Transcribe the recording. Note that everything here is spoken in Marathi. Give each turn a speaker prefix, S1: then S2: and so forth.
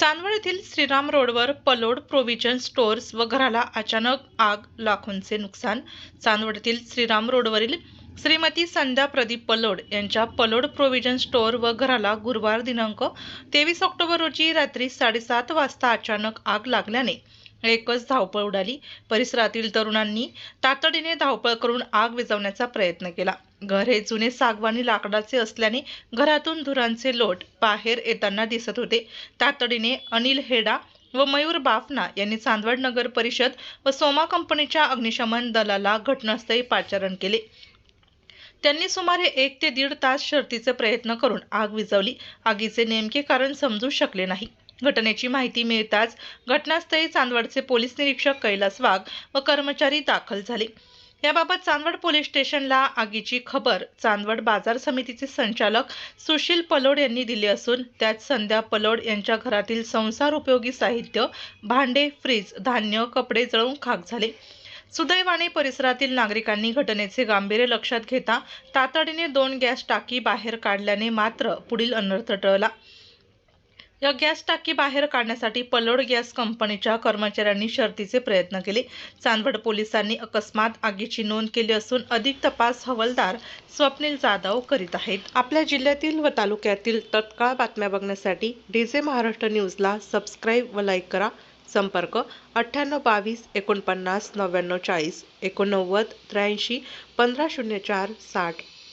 S1: येथील श्रीराम रोडवर पलोड प्रोव्हिजन स्टोअर्स व घराला अचानक आग लाखोंचे नुकसान. चांदवड येथील श्रीराम रोडवरील श्रीमती संध्या प्रदीप पलोड यांच्या पलोड प्रोव्हिजन स्टोअर व घराला गुरुवार दिनांक तेवीस ऑक्टोबर रोजी रात्री साडेसात वाजता अचानक आग लागल्याने एकच धावपळ उडाली. परिसरातील तरुणांनी तातडीने धावपळ करून आग विझवण्याचा प्रयत्न केला. घर हे जुने सागवानी लाकडाचे असल्याने घरातून धुरांचे लोट बाहेर येताना दिसत होते. तातडीने अनिल हेडा व मयूर बाफना यांनी चांदवड नगर परिषद व सोमा कंपनीच्या अग्निशमन दलाला घटनास्थळी पाचारण केले. त्यांनी सुमारे एक ते दीड तास शर्तीचे प्रयत्न करून आग विझवली. आगीचे नेमके कारण समजू शकले नाही. घटनेची माहिती मिळताच घटनास्थळी चांदवडचे पोलीस निरीक्षक कैलास वाघ व कर्मचारी दाखल झाले. याबाबत चांदवड पोलीस स्टेशनला आगीची खबर चांदवड बाजार समितीचे संचालक सुशील पलोड यांनी दिली असून त्यात संध्या पलोड यांच्या घरातील संसार उपयोगी साहित्य भांडे फ्रीज धान्य कपडे जळून खाक झाले. सुदैवाने परिसरातील नागरिकांनी घटनेचे गांभीर्य लक्षात घेता तातडीने दोन गॅस टाकी बाहेर काढल्याने मात्र पुढील अनर्थ टळला. या गॅस टाकी बाहेर काढण्यासाठी पलोड गॅस कंपनीच्या कर्मचाऱ्यांनी शर्तीचे प्रयत्न केले. चांदवड पोलिसांनी अकस्मात आगीची नोंद केली असून अधिक तपास हवालदार स्वप्नील जाधव करीत आहेत. आपल्या जिल्ह्यातील व तालुक्यातील तत्काळ बातम्या बघण्यासाठी डीजे महाराष्ट्र न्यूजला सबस्क्राईब व लाईक करा. संपर्क अठ्ठ्याण्णव बावीस एकोणपन्नास नव्याण्णव चाळीस एकोणनव्वद त्र्याऐंशी पंधरा शून्य चार साठ.